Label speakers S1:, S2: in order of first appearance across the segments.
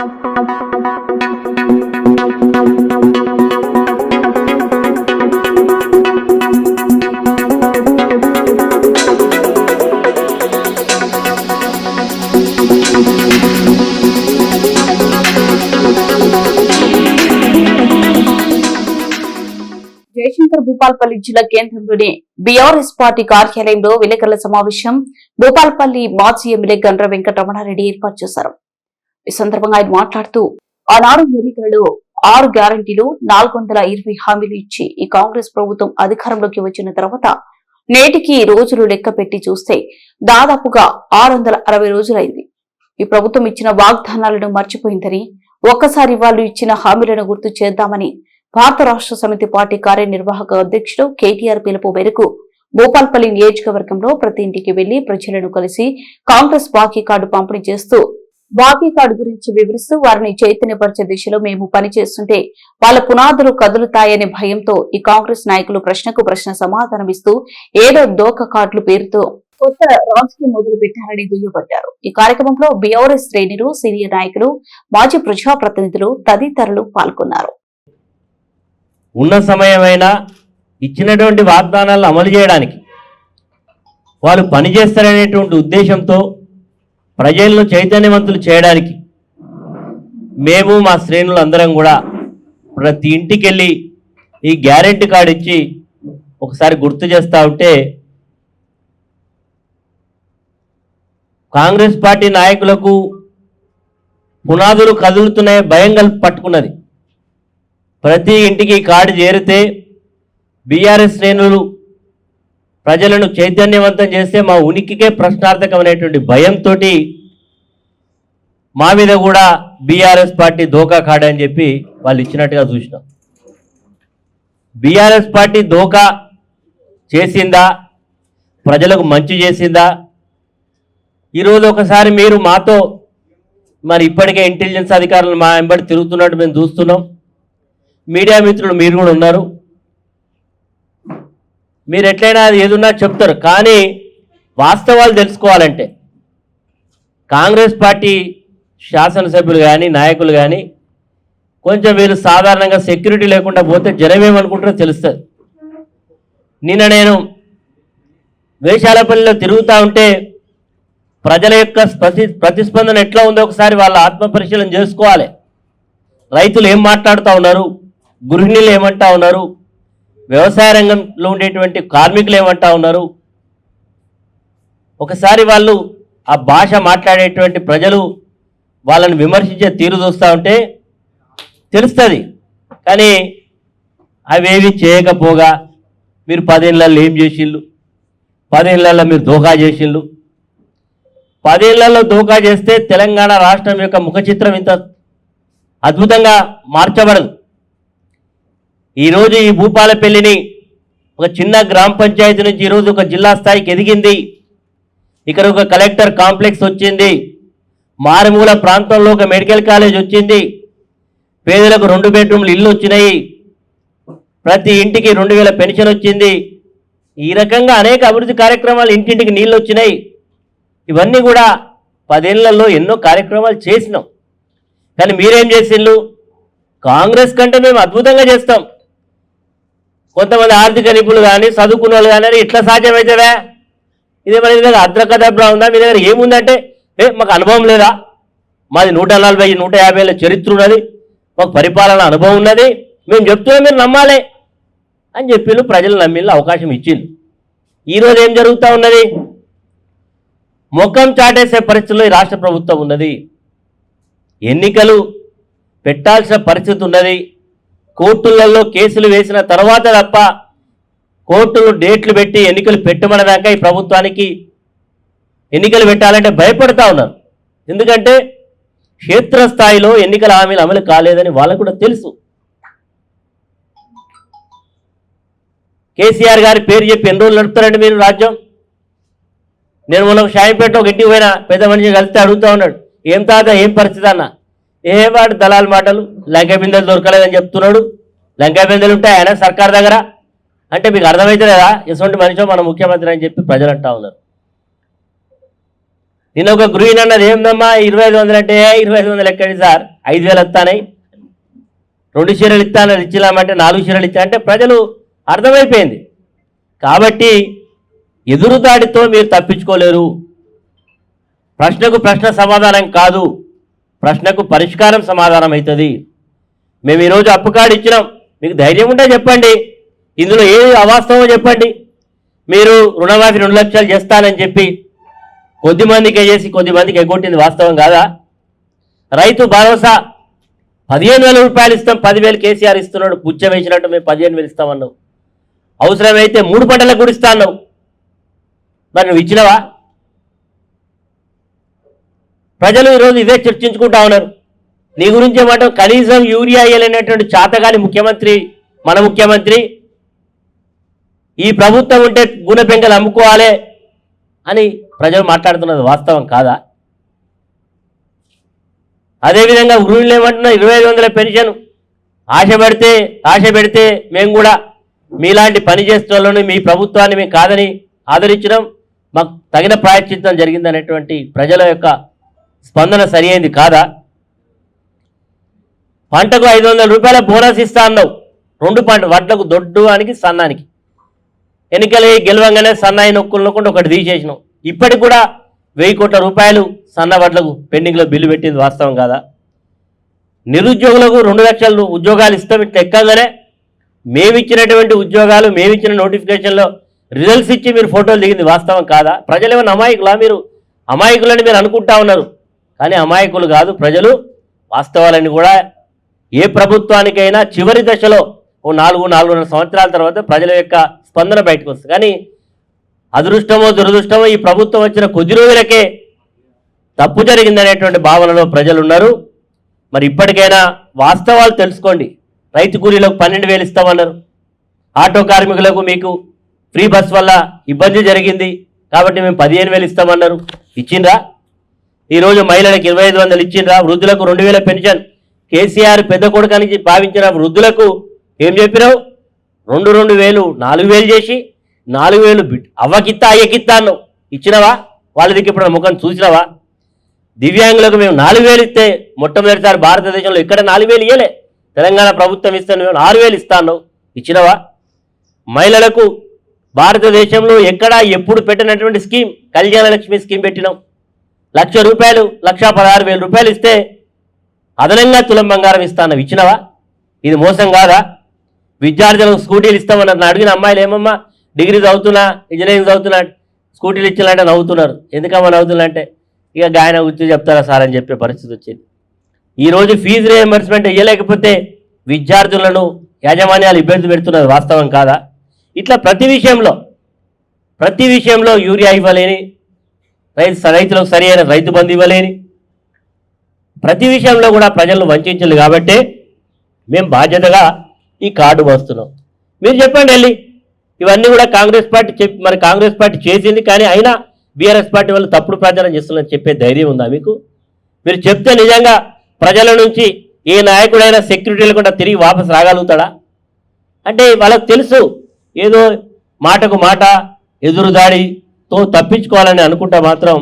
S1: జయశంకర్ భూపాల్పల్లి జిల్లా కేంద్రంలోని BRS party కార్యాలయంలో విలేకరుల సమావేశం భూపాల్పల్లి మాజీ ఎమ్మెల్యే గండ్ర వెంకటరమణారెడ్డి ఏర్పాటు చేశారు. ఈ సందర్భంగా ఆయన మాట్లాడుతూ ఆనాడు ఎన్నికలలో ఆరు గ్యారంటీలు నాలుగు వందల ఇరవై హామీలు ఇచ్చి ఈ కాంగ్రెస్ ప్రభుత్వం అధికారంలోకి వచ్చిన తర్వాత నేటికి రోజులు లెక్క పెట్టి చూస్తే దాదాపుగా ఆరు వందల అరవై రోజులైంది. ఈ ప్రభుత్వం ఇచ్చిన వాగ్దానాలను మర్చిపోయిందని ఒక్కసారి వాళ్ళు ఇచ్చిన హామీలను గుర్తు చేద్దామని భారత రాష్ట్ర సమితి పార్టీ కార్యనిర్వాహక అధ్యక్షుడు కేటీఆర్ పిలుపు మేరకు భూపాల్పల్లి నియోజకవర్గంలో ప్రతి ఇంటికి వెళ్ళి ప్రజలను కలిసి కాంగ్రెస్ బాకీ కార్డు పంపిణీ చేస్తూ కార్డు గురించి వివరిస్తూ వారిని చైతన్యపరిచే దిశలో మేము పనిచేస్తుంటే వాళ్ళ పునాదులు కదులుతాయనే భయంతో ఈ కాంగ్రెస్ నాయకులు ప్రశ్నకు ప్రశ్న సమాధానమిస్తూ ఏదో దోక కార్డులు పేరుతో కొత్త రాజకీయం మొదలు పెట్టారని దుయ్యబట్టారు. ఈ కార్యక్రమంలో బీఆర్ఎస్ శ్రేణులు సీనియర్ నాయకులు మాజీ ప్రజాప్రతినిధులు తదితరులు పాల్గొన్నారు.
S2: ఉన్న సమయమైనా ఇచ్చినటువంటి వాగ్దానాలను అమలు చేయడానికి వాళ్ళు పనిచేస్తారనేటువంటి ఉద్దేశంతో ప్రజలను చైతన్యవంతులు చేయడానికి మేము మా శ్రేణులు అందరం కూడా ప్రతి ఇంటికి వెళ్ళి ఈ గ్యారెంటీ కార్డు ఇచ్చి ఒకసారి గుర్తు చేస్తూ ఉంటే కాంగ్రెస్ పార్టీ నాయకులకు పునాదులు కదులుతున్నాయి భయం కలిపి పట్టుకున్నది. ప్రతి ఇంటికి కార్డు చేరితే బీఆర్ఎస్ శ్రేణులు ప్రజలను చైతన్యవంతం చేస్తే మా ఉనికికే ప్రశ్నార్థకమైనటువంటి భయంతో మా మీద కూడా బీఆర్ఎస్ పార్టీ దోకా కాడని అని చెప్పి వాళ్ళు ఇచ్చినట్టుగా చూసినాం. బీఆర్ఎస్ పార్టీ దోకా చేసిందా? ప్రజలకు మంచి చేసిందా? ఈరోజు ఒకసారి మీరు మాతో మరి ఇప్పటికే ఇంటెలిజెన్స్ అధికారులు మా వెంబడి తిరుగుతున్నట్టు మేము చూస్తున్నాం. మీడియా మిత్రులు మీరు కూడా ఉన్నారు. మీరు ఎట్లయినా అది ఏదున్నా చెప్తారు. కానీ వాస్తవాలు తెలుసుకోవాలంటే కాంగ్రెస్ పార్టీ శాసనసభ్యులు కానీ నాయకులు కానీ కొంచెం వీళ్ళు సాధారణంగా సెక్యూరిటీ లేకుండా పోతే జనం ఏమనుకుంటారో తెలుస్తుంది. నిన్న నేను వేషాలపల్లిలో తిరుగుతూ ఉంటే ప్రజల యొక్క ప్రతి ప్రతిస్పందన ఎట్లా ఉందో ఒకసారి వాళ్ళ ఆత్మ పరిశీలన చేసుకోవాలి. రైతులు ఏం మాట్లాడుతూ ఉన్నారు? గృహిణులు ఏమంటా ఉన్నారు? వ్యవసాయ రంగంలో ఉండేటువంటి కార్మికులు ఏమంటా ఉన్నారు? ఒకసారి వాళ్ళు ఆ భాష మాట్లాడేటువంటి ప్రజలు వాళ్ళని విమర్శించే తీరు చూస్తూ ఉంటే తెలుస్తుంది. కానీ అవేవి చేయకపోగా మీరు పదేళ్ళల్లో ఏం చేసిళ్ళు? పదేళ్ళల్లో మీరు దోకా చేసిళ్ళు? పదేళ్ళలో దోకా చేస్తే తెలంగాణ రాష్ట్రం యొక్క ముఖ చిత్రం ఇంత అద్భుతంగా మార్చబడదు. ఈరోజు ఈ భూపాలపల్లిని ఒక చిన్న గ్రామ పంచాయతీ నుంచి ఈరోజు ఒక జిల్లా స్థాయికి ఎదిగింది. ఇక్కడ ఒక కలెక్టర్ కాంప్లెక్స్ వచ్చింది. మారుమూల ప్రాంతంలో ఒక మెడికల్ కాలేజ్ వచ్చింది. పేదలకు రెండు బెడ్రూమ్లు ఇల్లు వచ్చినాయి. ప్రతి ఇంటికి రెండు వేల పెన్షన్ వచ్చింది. ఈ రకంగా అనేక అభివృద్ధి కార్యక్రమాలు ఇంటింటికి నీళ్ళు వచ్చినాయి. ఇవన్నీ కూడా పదేళ్ళలో ఎన్నో కార్యక్రమాలు చేసినాం. కానీ మీరేం చేసిండ్రు కాంగ్రెస్ కంటే మేము అద్భుతంగా చేస్తాం. కొంతమంది ఆర్థిక నిపుణులు కానీ చదువుకున్న వాళ్ళు కానీ ఇట్లా సాధ్యమవుతుందా ఇదే మన దగ్గర అద్రకదబ్రా ఉందా? మీ దగ్గర ఏముందంటే ఏ మాకు అనుభవం లేదా? మాది నూట నలభై నూట యాభై ఏళ్ళ చరిత్ర ఉన్నది. మాకు పరిపాలన అనుభవం ఉన్నది. మేము చెప్తున్నా మీరు నమ్మాలి అని చెప్పిళ్ళు ప్రజలు నమ్మిళ్ళు అవకాశం ఇచ్చింది ఈరోజు ఏం జరుగుతూ ఉన్నది? ముఖం చాటేసే పరిస్థితుల్లో ఈ రాష్ట్ర ప్రభుత్వం ఉన్నది. ఎన్నికలు పెట్టాల్సిన పరిస్థితి ఉన్నది. కోర్టులలో కేసులు వేసిన తర్వాత తప్ప కోర్టులు డేట్లు పెట్టి ఎన్నికలు పెట్టమనదాకా ఈ ప్రభుత్వానికి ఎన్నికలు పెట్టాలంటే భయపడతా ఉన్నారు. ఎందుకంటే క్షేత్రస్థాయిలో ఎన్నికల హామీలు అమలు కాలేదని వాళ్ళకు కూడా తెలుసు. కేసీఆర్ గారి పేరు చెప్పి ఎన్ని రోజులు నడుపుతారండి మీరు రాజ్యం? నేను మొన్న షాయింపేట ఒక ఇంటికి పోయినా పెద్ద మనిషి కలిస్తే అడుగుతా ఉన్నాడు ఏం తాత ఏం పరిస్థితి అన్న? ఏ వాడు దళాల మాటలు లంక బిందెలు దొరకలేదని చెప్తున్నాడు? లంక బిందెలు ఉంటాయి ఆయన సర్కార్ దగ్గర? అంటే మీకు అర్థమైతే ఎటువంటి మనిషో మన ముఖ్యమంత్రి అని చెప్పి ప్రజలు అంటా ఉన్నారు. నిన్న ఒక గృహిణి అన్నది ఏందమ్మా ఇరవై ఐదు వందలు అంటే ఇరవై ఐదు వందలు ఎక్కడి సార్? ఐదు వేలు వస్తానాయి రెండు చీరలు ఇస్తాను ఇచ్చినామంటే నాలుగు చీరలు ఇచ్చా అంటే ప్రజలు అర్థమైపోయింది. కాబట్టి ఎదురుదాడితో మీరు తప్పించుకోలేరు. ప్రశ్నకు ప్రశ్న సమాధానం కాదు. ప్రశ్నకు పరిష్కారం సమాధానం అవుతుంది. మేము ఈరోజు అప్పు కార్డు ఇచ్చినాం. మీకు ధైర్యం ఉంటే చెప్పండి. ఇందులో ఏది అవాస్తవమో చెప్పండి. మీరు రుణమాఫీ రెండు లక్షలు చేస్తానని చెప్పి కొద్దిమందికే చేసి కొద్దిమందికి ఎగ్గొట్టింది వాస్తవం కాదా? రైతు భరోసా పదిహేను వేల రూపాయలు ఇస్తాం పదివేలు కేసీఆర్ ఇస్తున్నాడు పుచ్చ వేసినట్టు మేము పదిహేను వేలు ఇస్తామన్నావు అవసరమైతే మూడు పంటలకు కూడా ఇస్తా అన్నావు మరి నువ్వు ఇచ్చినవా? ప్రజలు ఈరోజు ఇదే చర్చించుకుంటా ఉన్నారు. నీ గురించి ఏమంటే కనీసం యూరియా వేయలేనటువంటి చాతగాని ముఖ్యమంత్రి మన ముఖ్యమంత్రి ఈ ప్రభుత్వం ఉంటే గుణపెంకలు అమ్ముకోవాలి అని ప్రజలు మాట్లాడుతున్నది వాస్తవం కాదా? అదేవిధంగా గృహిణులు ఏమంటున్నా ఇరవై ఐదు వందల పెన్షన్ ఆశ పెడితే ఆశ పెడితే మేము కూడా మీలాంటి పని చేస్తున్న మీ ప్రభుత్వాన్ని మేము కాదని ఆదరించడం మాకు తగిన ప్రాయశ్చిత్తం జరిగిందనేటువంటి ప్రజల యొక్క స్పందన సరి అయింది కాదా? పంటకు ఐదు వందల రూపాయల బోనస్ ఇస్తా అన్నావు. రెండు పంట వడ్లకు దొడ్డువానికి సన్నానికి. ఎన్నికలు గెలవంగానే సన్నాయి నొక్కులు నొక్కుండా ఒకటి తీసేసినావు. ఇప్పటికి కూడా వెయ్యి కోట్ల రూపాయలు సన్న వడ్లకు పెండింగ్లో బిల్లు పెట్టింది వాస్తవం కాదా? నిరుద్యోగులకు రెండు లక్షలు ఉద్యోగాలు ఇస్తాం ఇట్లా ఎక్కగానే మేమిచ్చినటువంటి ఉద్యోగాలు మేమిచ్చిన నోటిఫికేషన్లో రిజల్ట్స్ ఇచ్చి మీరు ఫోటోలు దిగింది వాస్తవం కాదా? ప్రజలు ఏమైనా అమాయకులా మీరు? అమాయకులని మీరు అనుకుంటా ఉన్నారు. కానీ అమాయకులు కాదు ప్రజలు వాస్తవాలని కూడా ఏ ప్రభుత్వానికైనా చివరి దశలో ఓ నాలుగు నాలుగున్నర సంవత్సరాల తర్వాత ప్రజల యొక్క స్పందన బయటకు వస్తుంది. కానీ అదృష్టమో దురదృష్టమో ఈ ప్రభుత్వం వచ్చిన కొద్ది రోజులకే తప్పు జరిగిందనేటువంటి భావనలో ప్రజలు ఉన్నారు మరి ఇప్పటికైనా వాస్తవాలు తెలుసుకోండి. రైతు కూలీలకు పన్నెండు వేలు ఇస్తామన్నారు. ఆటో కార్మికులకు మీకు ఫ్రీ బస్ వల్ల ఇబ్బంది జరిగింది. కాబట్టి మేము పదిహేను వేలు ఇస్తామన్నారు. ఇచ్చిండ్రా? ఈరోజు మహిళలకు ఇరవై ఐదు వందలు ఇచ్చిండ్రా వృద్ధులకు రెండు వేల పెన్షన్. కేసీఆర్ పెద్ద కొడుకని భావించిన వృద్ధులకు ఏం చెప్పినావు? రెండు రెండు వేలు నాలుగు వేలు చేసి నాలుగు వేలు అవ్వకిత్తా అయ్యకిత్తా అన్నావు. ఇచ్చినవా? వాళ్ళ దగ్గర ఇప్పుడు ముఖం చూసినవా? దివ్యాంగులకు మేము నాలుగు వేలు ఇస్తే మొట్టమొదటిసారి భారతదేశంలో ఇక్కడ నాలుగు వేలు ఇవ్వలే తెలంగాణ ప్రభుత్వం ఇస్తే మేము ఆరు వేలు ఇస్తాను ఇచ్చినవా? మహిళలకు భారతదేశంలో ఎక్కడ ఎప్పుడు పెట్టినటువంటి స్కీమ్ కళ్యాణ లక్ష్మి స్కీమ్ పెట్టినాం లక్ష రూపాయలు లక్ష పదహారు వేల రూపాయలు ఇస్తే అదనంగా తులం బంగారం ఇస్తాను ఇచ్చినవా? ఇది మోసం కాదా? విద్యార్థులకు స్కూటీలు ఇస్తామన్నారు. నా అడిగిన అమ్మాయిలు ఏమమ్మా డిగ్రీ చదువుతున్నా ఇంజనీరింగ్ చదువుతున్నా స్కూటీలు ఇచ్చాలంటే నవ్వుతున్నారు. ఎందుకమ్మా నవ్వుతున్నాంటే ఇక గాయన గుర్తు చెప్తారా సార్ అని చెప్పే పరిస్థితి వచ్చింది. ఈరోజు ఫీజు రియంబర్స్మెంట్ ఇవ్వలేకపోతే విద్యార్థులను యాజమాన్యాలు ఇబ్బంది పెడుతున్నది వాస్తవం కాదా? ఇట్లా ప్రతి విషయంలో ప్రతి విషయంలో యూరియా ఇవ్వలేని రైతు రైతులకు సరి అయిన రైతు బంధు ఇవ్వలేని. ప్రతి విషయంలో కూడా ప్రజలను వంచాలి కాబట్టి మేము బాధ్యతగా ఈ కార్డు వస్తున్నాం మీరు చెప్పండి వెళ్ళి. ఇవన్నీ కూడా కాంగ్రెస్ పార్టీ చెప్పి మరి కాంగ్రెస్ పార్టీ చేసింది కానీ అయినా బీఆర్ఎస్ పార్టీ వాళ్ళు తప్పుడు ప్రచారం చేస్తున్నారని చెప్పే ధైర్యం ఉందా మీకు? మీరు చెప్తే నిజంగా ప్రజల నుంచి ఏ నాయకుడైనా సెక్యూరిటీ లేకుండా తిరిగి వాపసు రాగలుగుతాడా? అంటే వాళ్ళకు తెలుసు. ఏదో మాటకు మాట ఎదురుదాడి తో తప్పించుకోవాలని అనుకుంటే మాత్రం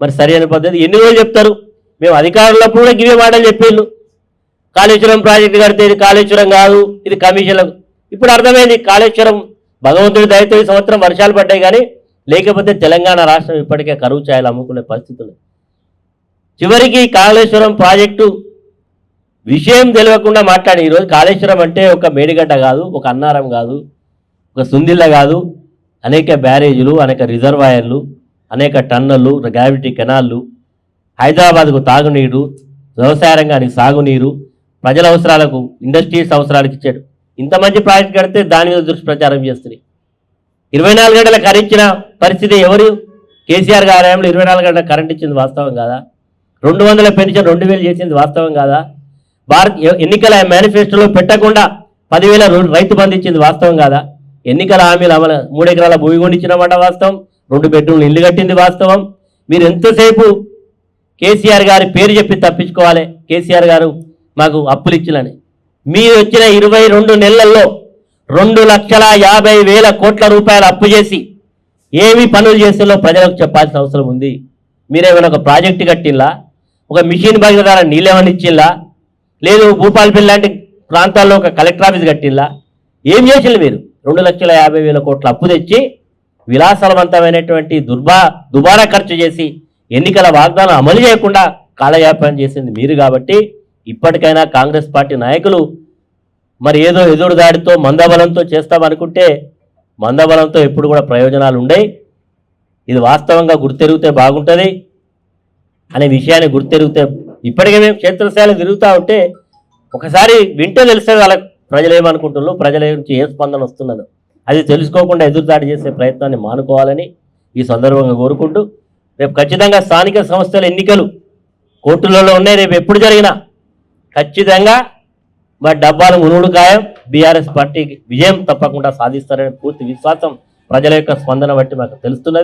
S2: మరి సరైన పద్ధతి. ఎన్ని రోజులు చెప్తారు? మేము అధికారులప్పుడు కూడా గివే మాటలు చెప్పేళ్ళు. కాళేశ్వరం ప్రాజెక్టు కడితే ఇది కాళేశ్వరం కాదు ఇది కమిషన్లకు. ఇప్పుడు అర్థమైంది కాళేశ్వరం భగవంతుడి దయతో ఈ సంవత్సరం వర్షాలు పడ్డాయి కానీ లేకపోతే తెలంగాణ రాష్ట్రం ఇప్పటికే కరువు ఛాయలు అమ్ముకునే పరిస్థితులు చివరికి కాళేశ్వరం ప్రాజెక్టు విషయం తెలియకుండా మాట్లాడి ఈరోజు కాళేశ్వరం అంటే ఒక మేడిగడ్డ కాదు ఒక అన్నారం కాదు ఒక సుందిల్ల కాదు అనేక బ్యారేజీలు అనేక రిజర్వాయర్లు అనేక టన్నళ్ళు గ్రావిటీ కెనాళ్ళు హైదరాబాద్కు తాగునీరు వ్యవసాయ రంగానికి సాగునీరు ప్రజల అవసరాలకు ఇండస్ట్రీస్ అవసరాలకు ఇచ్చాడు ఇంత మంచి ప్రాజెక్ట్ కడితే దాని మీద దృష్టి ప్రచారం చేస్తుంది ఇరవై నాలుగు గంటల కరెంట్ ఇచ్చిన పరిస్థితి ఎవరు? కేసీఆర్ గారు ఇరవై నాలుగు గంటల కరెంట్ ఇచ్చింది వాస్తవం కాదా? రెండు వందల పెన్షన్ రెండు వేలు చేసింది వాస్తవం కాదా? భారత్ ఎన్నికల మేనిఫెస్టోలో పెట్టకుండా పదివేల రైతు బంధు ఇచ్చింది వాస్తవం కాదా? ఎన్నికల హామీలు అమలు మూడు ఎకరాల భూమి కొండిచ్చినమాట వాస్తవం. రెండు బెడ్రూమ్లు ఇల్లు కట్టింది వాస్తవం. మీరు ఎంతసేపు కేసీఆర్ గారి పేరు చెప్పి తప్పించుకోవాలి? కేసీఆర్ గారు మాకు అప్పులు ఇచ్చినని. మీరు వచ్చిన ఇరవై రెండు నెలల్లో రెండు లక్షల యాభై వేల కోట్ల రూపాయలు అప్పు చేసి ఏమి పనులు చేసేలో ప్రజలకు చెప్పాల్సిన అవసరం ఉంది. మీరేమైనా ఒక ప్రాజెక్టు కట్టిల్లా ఒక మిషన్ భగీరథ ద్వారా నీళ్ళు ఏమైనా ఇచ్చిల్లా లేదు భూపాలపల్లి లాంటి ప్రాంతాల్లో ఒక కలెక్టర్ ఆఫీస్ కట్టిల్లా ఏం చేసిండ్రు మీరు? రెండు లక్షల యాభై వేల కోట్ల అప్పు తెచ్చి విలాసవంతమైనటువంటి దుర్బా దుబారా ఖర్చు చేసి ఎన్నికల వాగ్దానం అమలు చేయకుండా కాలయాపన చేసింది మీరు కాబట్టి ఇప్పటికైనా కాంగ్రెస్ పార్టీ నాయకులు మరి ఏదో ఎదురు దాడితో మందబలంతో చేస్తామనుకుంటే మందబలంతో ఎప్పుడు కూడా ప్రయోజనాలు ఉండయి. ఇది వాస్తవంగా గుర్తెరిగితే బాగుంటుంది అనే విషయాన్ని గుర్తెరిగితే ఇప్పటికే మేము క్షేత్రస్థాయిలో తిరుగుతూ ఉంటే ఒకసారి వింటే తెలుస్తుంది వాళ్ళకు. ప్రజలు ఏమనుకుంటున్నారు ప్రజల నుంచి ఏ స్పందన వస్తున్నదో అది తెలుసుకోకుండా ఎదురుదాడి చేసే ప్రయత్నాన్ని మానుకోవాలని ఈ సందర్భంగా కోరుకుంటూ రేపు ఖచ్చితంగా స్థానిక సంస్థల ఎన్నికలు కోర్టులలో ఉన్నాయి. రేపు ఎప్పుడు జరిగినా ఖచ్చితంగా మా డబ్బాలు మునుగుడు ఖాయం. బీఆర్ఎస్ పార్టీకి విజయం తప్పకుండా సాధిస్తారనే పూర్తి విశ్వాసం ప్రజల యొక్క స్పందన బట్టి మాకు తెలుస్తున్నది.